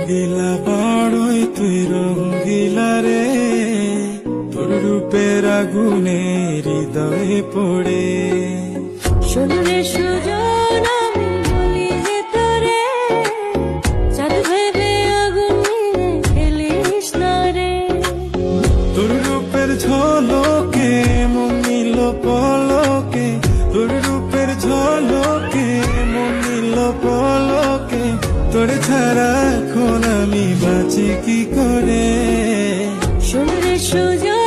রঙ্গিলা বাড়ই তুই রঙ্গিলা রে। তোর রূপের আগুনে হৃদয়ে পড়ে। শোনো রূপের পলকে। তোর রূপের ঝলকে মন নিল তোর ছাড়া এখন আমি বাঁচি কি করে? শুনলে সুজন